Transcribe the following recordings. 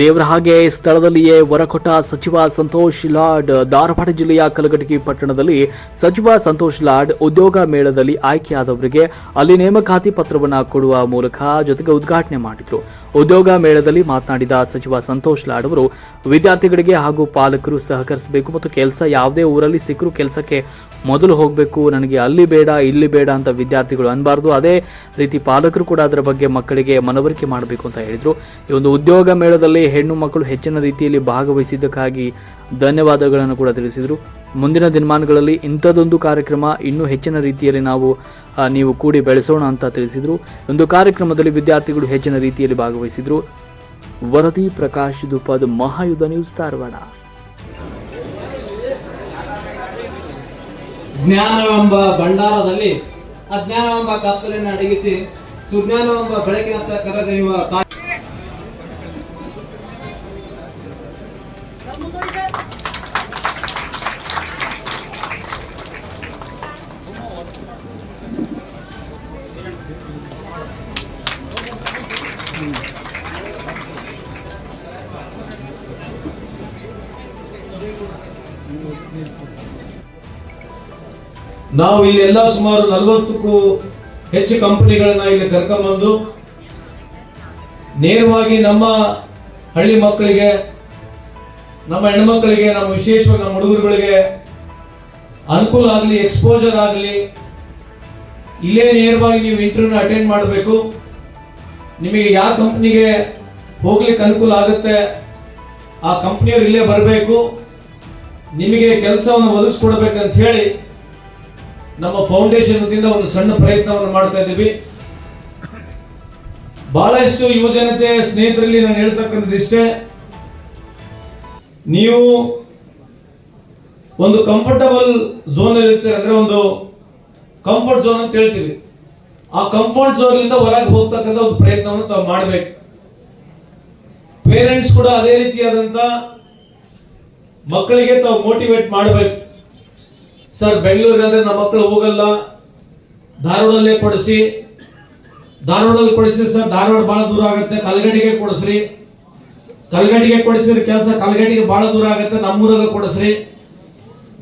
ದೇವರ ಹಾಗೆ ಸ್ಥಳದಲ್ಲಿಯೇ ಹೊರಕೊಟ್ಟ ಸಚಿವ ಸಂತೋಷ್ ಲಾಡ್ ಧಾರವಾಡ ಜಿಲ್ಲೆಯ ಕಲಘಟಗಿ ಪಟ್ಟಣದಲ್ಲಿ ಸಚಿವ ಸಂತೋಷ್ ಲಾಡ್ ಉದ್ಯೋಗ ಮೇಳದಲ್ಲಿ ಆಯ್ಕೆಯಾದವರಿಗೆ ಅಲ್ಲಿ ನೇಮಕಾತಿ ಪತ್ರವನ್ನು ಕೊಡುವ ಮೂಲಕ ಜೊತೆಗೆ ಉದ್ಘಾಟನೆ ಮಾಡಿದರು. ಉದ್ಯೋಗ ಮೇಳದಲ್ಲಿ ಮಾತನಾಡಿದ ಸಚಿವ ಸಂತೋಷ್ ಲಾಡ್ ಅವರು, ವಿದ್ಯಾರ್ಥಿಗಳಿಗೆ ಹಾಗೂ ಪಾಲಕರು ಸಹಕರಿಸಬೇಕು ಮತ್ತು ಕೆಲಸ ಯಾವುದೇ ಊರಲ್ಲಿ ಸಿಕ್ಕರೂ ಕೆಲಸಕ್ಕೆ ಮೊದಲು ಹೋಗಬೇಕು, ನನಗೆ ಅಲ್ಲಿ ಬೇಡ, ಇಲ್ಲಿ ಬೇಡ ಅಂತ ವಿದ್ಯಾರ್ಥಿಗಳು ಅನ್ಬಾರ್ದು. ಅದೇ ರೀತಿ ಪಾಲಕರು ಕೂಡ ಅದರ ಬಗ್ಗೆ ಮಕ್ಕಳಿಗೆ ಮನವರಿಕೆ ಮಾಡಬೇಕು ಅಂತ ಹೇಳಿದರು. ಈ ಒಂದು ಉದ್ಯೋಗ ಮೇಳದಲ್ಲಿ ಹೆಣ್ಣು ಮಕ್ಕಳು ಹೆಚ್ಚಿನ ರೀತಿಯಲ್ಲಿ ಭಾಗವಹಿಸಿದ್ದಕ್ಕಾಗಿ ಧನ್ಯವಾದಗಳನ್ನು ಕೂಡ ತಿಳಿಸಿದರು. ಮುಂದಿನ ದಿನಮಾನಗಳಲ್ಲಿ ಇಂಥದ್ದೊಂದು ಕಾರ್ಯಕ್ರಮ ಇನ್ನೂ ಹೆಚ್ಚಿನ ರೀತಿಯಲ್ಲಿ ನಾವು ನೀವು ಕೂಡಿ ಬೆಳೆಸೋಣ ಅಂತ ತಿಳಿಸಿದರು. ಒಂದು ಕಾರ್ಯಕ್ರಮದಲ್ಲಿ ವಿದ್ಯಾರ್ಥಿಗಳು ಹೆಚ್ಚಿನ ರೀತಿಯಲ್ಲಿ ಭಾಗವಹಿಸಿದರು. ವರದಿ ಪ್ರಕಾಶ್ ದುಪದ್ ಮಹಾಯುಧ ನ್ಯೂಸ್ ಧಾರವಾಡ. ಜ್ಞಾನವೆಂಬ ಭಂಡಾರದಲ್ಲಿ ಅಜ್ಞಾನವೆಂಬ ಕತ್ತಲೆಯನ್ನು ಅಡಗಿಸಿ, ಸುಜ್ಞಾನವೆಂಬ ಬೆಳಕಿನತ್ತ ಕರೆದೊಯ್ಯುವ ನಾವು ಇಲ್ಲಿ ಎಲ್ಲ ಸುಮಾರು ನಲವತ್ತಕ್ಕೂ ಹೆಚ್ಚು ಕಂಪನಿಗಳನ್ನ ಇಲ್ಲಿ ಕರ್ಕೊಂಬಂದು ನೇರವಾಗಿ ನಮ್ಮ ಹಳ್ಳಿ ಮಕ್ಕಳಿಗೆ, ನಮ್ಮ ಹೆಣ್ಮಕ್ಳಿಗೆ ನಮ್ಮ ವಿಶೇಷವಾಗಿ ನಮ್ಮ ಹುಡುಗರುಗಳಿಗೆ ಅನುಕೂಲ ಆಗಲಿ ಎಕ್ಸ್ಪೋಜರ್ ಆಗಲಿ, ಇಲ್ಲೇ ನೇರವಾಗಿ ನೀವು ಇಂಟರ್ವ್ಯೂನ ಅಟೆಂಡ್ ಮಾಡಬೇಕು. ನಿಮಗೆ ಯಾವ ಕಂಪ್ನಿಗೆ ಹೋಗ್ಲಿಕ್ಕೆ ಅನುಕೂಲ ಆಗುತ್ತೆ, ಆ ಕಂಪ್ನಿಯವ್ರು ಇಲ್ಲೇ ಬರಬೇಕು, ನಿಮಗೆ ಕೆಲಸವನ್ನು ಒದಗಿಸ್ಕೊಡ್ಬೇಕಂತ ಹೇಳಿ ನಮ್ಮ ಫೌಂಡೇಶನ್ ವತಿಯಿಂದ ಒಂದು ಸಣ್ಣ ಪ್ರಯತ್ನವನ್ನು ಮಾಡ್ತಾ ಇದ್ದೀವಿ. ಬಹಳಷ್ಟು ಯುವಜನತೆ ಸ್ನೇಹಿತರಲ್ಲಿ ನಾನು ಹೇಳ್ತಕ್ಕಂಥದ್ದು ಇಷ್ಟೇ. ನೀವು ಒಂದು ಕಂಫರ್ಟಬಲ್ ಝೋನ್ ಇರ್ತೀರ ಅಂದ್ರೆ ಒಂದು ಕಂಫರ್ಟ್ ಝೋನ್ ಅಂತ ಹೇಳ್ತೀವಿ. ಆ ಕಂಫರ್ಟ್ ಝೋನ್ ಇಂದ ಹೊರಗೆ ಹೋಗ್ತಕ್ಕಂಥ ಒಂದು ಪ್ರಯತ್ನವನ್ನು ತಾವು ಮಾಡಬೇಕು. ಪೇರೆಂಟ್ಸ್ ಕೂಡ ಅದೇ ರೀತಿಯಾದಂತ ಮಕ್ಕಳಿಗೆ ತಾವು ಮೋಟಿವೇಟ್ ಮಾಡಬೇಕು. ಸರ್ ಬೆಂಗಳೂರಿಗೆ ಆದ್ರೆ ನಮ್ಮ ಮಕ್ಕಳು ಹೋಗಲ್ಲ. ಧಾರವಾಡಲ್ಲೇ ಕೊಡಿಸಿ. ಧಾರವಾಡಲ್ಲಿ ಕೊಡಿಸಿ ಸರ್, ಧಾರವಾಡ ಬಹಳ ದೂರ ಆಗುತ್ತೆ. ಕಲ್ಗಡಿಗೆ ಕೊಡಿಸ್ರಿ. ಕಲ್ಗಡಿಗೆ ಕೊಡಿಸಿದ್ರೆ ಕೆಲಸ ಕಲ್ಗಡಿಗೆ ಬಹಳ ದೂರ ಆಗುತ್ತೆ. ನಮ್ಮೂರಾಗ ಕೊಡಿಸ್ರಿ.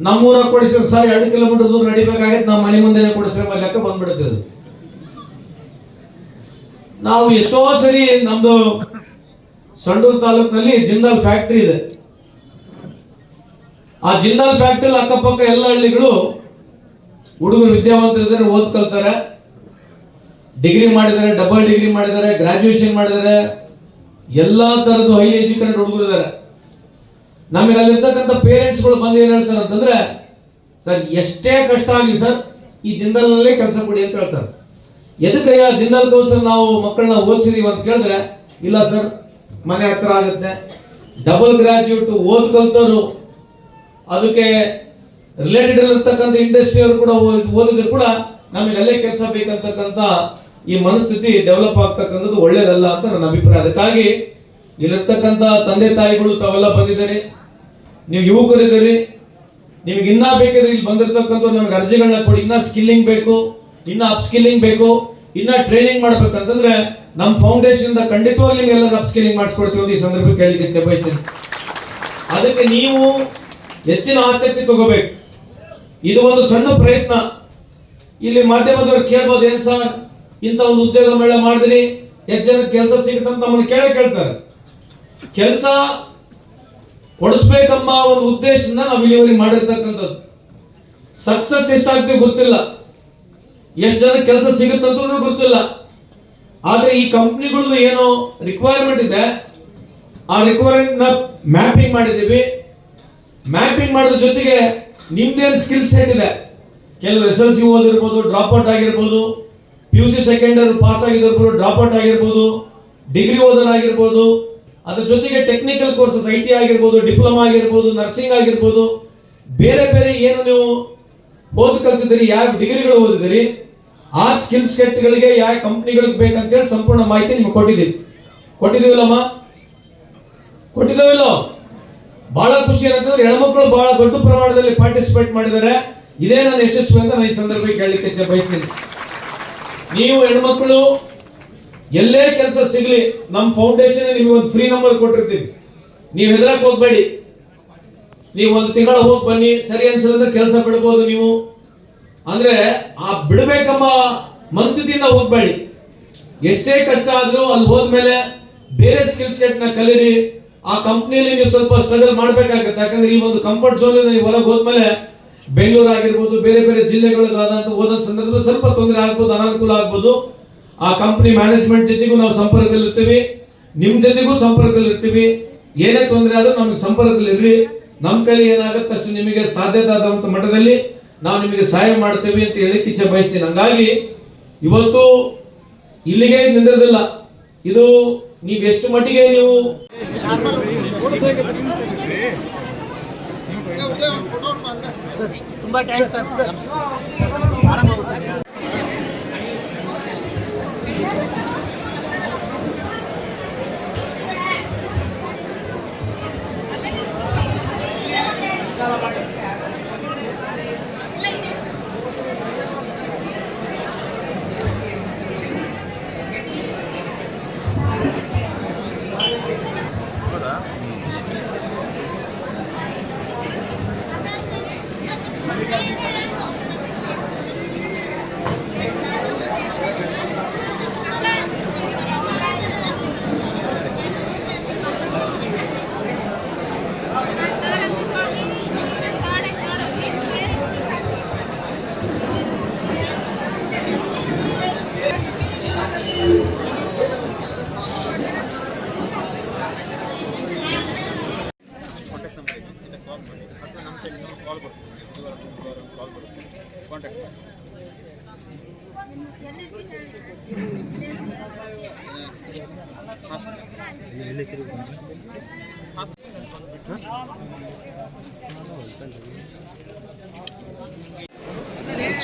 ನಮ್ಮೂರಾಗ ಕೊಡಿಸಿದ್ರೆ ಸರ್, ಎರಡು ಕಿಲೋಮೀಟರ್ ದೂರ ನಡಿಬೇಕಾಗತ್ತೆ ನಮ್ಮ ಮನೆ ಮುಂದೆನೆ ಕೊಡಿಸ್ರಿ ಲೆಕ್ಕ ಬಂದ್ಬಿಡುತ್ತೆ ಅದು. ನಾವು ಎಷ್ಟೋ ಸರಿ ನಮ್ದು ಸಂಡೂರು ತಾಲೂಕಿನಲ್ಲಿ ಜಿಂದಾಲ್ ಫ್ಯಾಕ್ಟ್ರಿ ಇದೆ. ಆ ಜಿಂದಾಲ್ ಫ್ಯಾಕ್ಟ್ರಿ ಅಕ್ಕಪಕ್ಕ ಎಲ್ಲ ಹಳ್ಳಿಗಳು ಹುಡುಗರು ವಿದ್ಯಾವಂತರಿದ್ದಾರೆ ಓದ್ಕೊಳ್ತಾರೆ. ಡಿಗ್ರಿ ಮಾಡಿದ್ದಾರೆ, ಡಬಲ್ ಡಿಗ್ರಿ ಮಾಡಿದ್ದಾರೆ ಗ್ರಾಜುಯೇಷನ್ ಮಾಡಿದ್ದಾರೆ. ಎಲ್ಲಾ ತರದ್ದು ಹೈ ಎಜುಕೇಟೆಡ್ ಹುಡುಗರು ಇದ್ದಾರೆ. ನಮಗೆ ಅಲ್ಲಿರ್ತಕ್ಕಂಥ ಪೇರೆಂಟ್ಸ್ಗಳು ಬಂದು ಏನ್ ಹೇಳ್ತಾರೆ ಅಂತಂದ್ರೆ, ಸರ್, ಎಷ್ಟೇ ಕಷ್ಟ ಆಗಲಿ ಸರ್, ಈ ದಿನದಲ್ಲೇ ಕೆಲಸ ಕೊಡಿ ಅಂತ ಹೇಳ್ತಾರೆ. ಎದಕ್ಕಯ್ಯ ಜಿಂದಾಲ್ಗೋಸ್ಕರ ನಾವು ಮಕ್ಕಳನ್ನ ಓದಿಸಿದೀವಿ ಅಂತ ಕೇಳಿದ್ರೆ, ಇಲ್ಲ ಸರ್, ಮನೆ ಹತ್ರ ಆಗುತ್ತೆ. ಡಬಲ್ ಗ್ರಾಜ್ಯುಯೇಟ್ ಓದ್ ಕಲ್ತವ್ರು ಅದಕ್ಕೆ ರಿಲೇಟೆಡ್ ಇರತಕ್ಕಂಥ ಇಂಡಸ್ಟ್ರಿ ಅವರು ಕೂಡ ಓದ್- ಓದಿದ್ರು ಕೂಡ ನಮಗೆ ಅಲ್ಲೇ ಕೆಲಸ ಬೇಕಂತಕ್ಕಂಥ ಈ ಮನಸ್ಥಿತಿ ಡೆವಲಪ್ ಆಗ್ತಕ್ಕಂಥದ್ದು ಒಳ್ಳೇದಲ್ಲ ಅಂತ ನನ್ನ ಅಭಿಪ್ರಾಯ. ಅದಕ್ಕಾಗಿ ಇಲ್ಲಿರ್ತಕ್ಕಂಥ ತಂದೆ ತಾಯಿಗಳು ತಾವೆಲ್ಲ ಬಂದಿದ್ದೀರಿ. ನೀವು ಯುವಕರಿದ್ದೀರಿ. ನಿಮ್ಗೆ ಇನ್ನ ಬೇಕಿದ್ರೆ ಇಲ್ಲಿ ಬಂದಿರತಕ್ಕಂಥ ನಮ್ಗೆ ಅರ್ಜಿಗಳನ್ನ ಕೊಡಿ. ಇನ್ನ ಸ್ಕಿಲ್ಲಿಂಗ್ ಬೇಕು. ಇನ್ನ ಅಪ್ ಸ್ಕಿಲ್ಲಿಂಗ್ ಬೇಕು, ಇನ್ನ ಟ್ರೈನಿಂಗ್ ಮಾಡ್ಬೇಕಂತಂದ್ರೆ ನಮ್ಮ ಫೌಂಡೇಶನ್ ಖಂಡಿತವಾಗಿ ಖಂಡಿತವಾಗ್ಲಿ ಅಪ್ಸ್ಕಿಲಿಂಗ್ ಮಾಡಿಸ್ಕೊಡ್ತೀವಿ ಅಂತ ಈ ಸಂದರ್ಭಕ್ಕೆ ಕೇಳಿಕ್ಕೆ ಇಚ್ಛೆ ಬಯಸ್ತೀನಿ ಅದಕ್ಕೆ ನೀವು ಹೆಚ್ಚಿನ ಆಸಕ್ತಿ ತಗೋಬೇಕು. ಇದು ಒಂದು ಸಣ್ಣ ಪ್ರಯತ್ನ. ಇಲ್ಲಿ ಮಾಧ್ಯಮದವರು ಕೇಳ್ಬೋದು, ಏನ್ ಸರ್? ಇಂಥ ಒಂದು ಉದ್ಯೋಗ ಮೇಳ ಮಾಡಿದ್ರಿ. ಎಷ್ಟು ಜನ ಕೆಲಸ ಸಿಗುತ್ತೆ ಅಂತ ನಮ್ಮನ್ನು ಕೇಳ ಕೇಳ್ತಾರೆ. ಕೆಲಸ ಕೊಡಿಸ್ಬೇಕಮ್ಮ ಒಂದು ಉದ್ದೇಶದಿಂದ ನಾವು ಇಲ್ಲಿವರೆಗೆ ಮಾಡಿರ್ತಕ್ಕಂಥದ್ದು. ಸಕ್ಸಸ್ ಎಷ್ಟಾಗ್ತೀವಿ ಗೊತ್ತಿಲ್ಲ. ಎಷ್ಟು ಜನ ಕೆಲಸ ಸಿಗುತ್ತಂತೂ ಗೊತ್ತಿಲ್ಲ. ಆದ್ರೆ ಈ ಕಂಪ್ನಿಗಳು ಏನು ರಿಕ್ವೈರ್ಮೆಂಟ್ ಇದೆ. ಆ ರಿಕ್ವೈರ್ಮೆಂಟ್ನ ಮ್ಯಾಪಿಂಗ್ ಮಾಡಿದ್ದೀವಿ. ಮ್ಯಾಪಿಂಗ್ ಮಾಡಿದ ಜೊತೆಗೆ ನಿಮ್ದೇನು ಸ್ಕಿಲ್ ಸೆಟ್ ಇದೆ. ಕೆಲವರು ಎಸ್ ಎಲ್ ಸಿ ಓದಿರ್ಬೋದು ಡ್ರಾಪ್ ಔಟ್ ಆಗಿರ್ಬೋದು P U C second year pass ಆಗಿರ್ಬೋದು ಡ್ರಾಪ್ ಔಟ್ ಆಗಿರ್ಬೋದು ಡಿಗ್ರಿ ಓದೋರಾಗಿರ್ಬೋದು ಅದ್ರ ಜೊತೆಗೆ ಟೆಕ್ನಿಕಲ್ ಕೋರ್ಸಸ್ ಐ ಟಿ ಆಗಿರ್ಬೋದು ಡಿಪ್ಲೊಮಾ ಆಗಿರ್ಬೋದು ನರ್ಸಿಂಗ್ ಆಗಿರ್ಬೋದು, ಬೇರೆ ಬೇರೆ ಏನು ನೀವು ಓದ್ ಕಲ್ತಿದ್ದೀರಿ ಯಾವ ಡಿಗ್ರಿಗಳು ಓದಿದಿರಿ ಆ ಸ್ಕಿಲ್ ಸೆಟ್ಗಳಿಗೆ ಯಾವ ಕಂಪ್ನಿಗಳಿಗೆ ಬೇಕಂತೇಳಿ ಸಂಪೂರ್ಣ ಮಾಹಿತಿ ನಿಮ್ಗೆ ಕೊಟ್ಟಿದ್ದೀವಿ. ಕೊಟ್ಟಿದ್ದೀವಿಲ್ಲಮ್ಮ? ಕೊಟ್ಟಿದ್ದಾವಿಲ್ಲೋ? ಬಹಳ ಖುಷಿ ಏನಂತಂದ್ರೆ ಹೆಣ್ಮಕ್ಳು ಬಹಳ ದೊಡ್ಡ ಪ್ರಮಾಣದಲ್ಲಿ ಪಾರ್ಟಿಸಿಪೇಟ್ ಮಾಡಿದ್ದಾರೆ. ಇದೇ ನನ್ನ ಯಶಸ್ವಿ ಅಂತ ನಾನು ಈ ಸಂದರ್ಭಕ್ಕೆ ಹೇಳಲಿಕ್ಕೆ ಬಯಸ್ತೀನಿ. ನೀವು ಹೆಣ್ಮಕ್ಳು, ಎಲ್ಲೇ ಕೆಲಸ ಸಿಗ್ಲಿ ನಮ್ಮ ಫೌಂಡೇಶನ್ ನಿಮಗೆ ಒಂದು ಫ್ರೀ ನಂಬರ್ ಕೊಟ್ಟಿರ್ತೀವಿ. ನೀವು ಹೆದರಕ್ಕೆ ಹೋಗ್ಬೇಡಿ. ನೀವು ಒಂದು ತಿಂಗಳ ಹೋಗಿ ಬನ್ನಿ, ಸರಿ ಅನ್ಸಲ್ಲ ಕೆಲಸ ಬಿಡ್ಬೋದು ನೀವು. ಅಂದ್ರೆ ಆ ಬಿಡ್ಬೇಕಂಬ ಮನಸ್ಥಿತಿಯಿಂದ ಹೋಗ್ಬೇಡಿ. ಎಷ್ಟೇ ಕಷ್ಟ ಆದ್ರೂ ಅಲ್ಲಿ ಹೋದ್ಮೇಲೆ ಬೇರೆ ಸ್ಕಿಲ್ ಸೆಟ್ನ ಕಲೀರಿ. ಆ ಕಂಪ್ನಿಯಲ್ಲಿ ನೀವು ಸ್ವಲ್ಪ ಸ್ಟ್ರಗಲ್ ಮಾಡ್ಬೇಕಾಗತ್ತೆ. ಯಾಕಂದ್ರೆ ಈ ಒಂದು ಕಂಫರ್ಟ್ ಝೋನ್ ನೀವು ಹೊರಗೆ ಹೋದ್ಮೇಲೆ ಬೆಂಗಳೂರು ಆಗಿರ್ಬೋದು, ಬೇರೆ ಬೇರೆ ಜಿಲ್ಲೆಗಳಿಗಾದಂತ ಹೋದ ಸಂದರ್ಭದಲ್ಲಿ ಸ್ವಲ್ಪ ತೊಂದರೆ ಆಗ್ಬೋದು, ಅನಾನುಕೂಲ ಆಗ್ಬೋದು. ಆ ಕಂಪ್ನಿ ಮ್ಯಾನೇಜ್ಮೆಂಟ್ ಜೊತೆಗೂ ನಾವು ಸಂಪರ್ಕದಲ್ಲಿರ್ತೀವಿ. ನಿಮ್ ಜೊತೆಗೂ ಸಂಪರ್ಕದಲ್ಲಿರ್ತೀವಿ. ಏನೇ ತೊಂದರೆ ಆದ್ರೂ ನಮ್ಗೆ ಸಂಪರ್ಕದಲ್ಲಿ ಇರ್ರಿ ನಮ್ ಕೈಲಿ ಏನಾಗುತ್ತೆ ಅಷ್ಟು ನಿಮಗೆ ಸಾಧ್ಯದಾದಂಥ ಮಟ್ಟದಲ್ಲಿ ನಾವು ನಿಮಗೆ ಸಹಾಯ ಮಾಡ್ತೇವೆ ಅಂತ ಹೇಳಿಕ್ಕೆ ಇಚ್ಛೆ ಬಯಸ್ತೀನಿ. ಹಂಗಾಗಿ ಇವತ್ತು ಇಲ್ಲಿಗೆ ನಿಂದಿರೋದಿಲ್ಲ. ಇದು ನೀವು ಎಷ್ಟು ಮಟ್ಟಿಗೆ ನೀವು ಕಾಂಟ್ಯಾಕ್ಟ್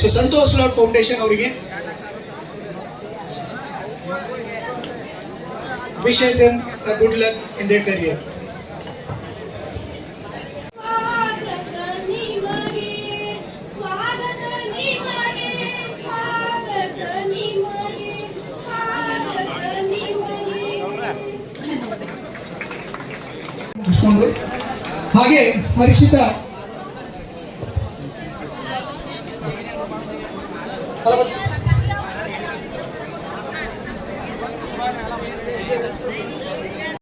ಸೊ ಸಂತೋಷ್ ಲಾಡ್ ಫೌಂಡೇಶನ್ ಅವರಿಗೆ ವಿಶೇಷ good luck in their career ಇಸ್ಕೊಂಡು ಹಾಗೆ ಹರ್ಷಿತಾ ¡Gracias!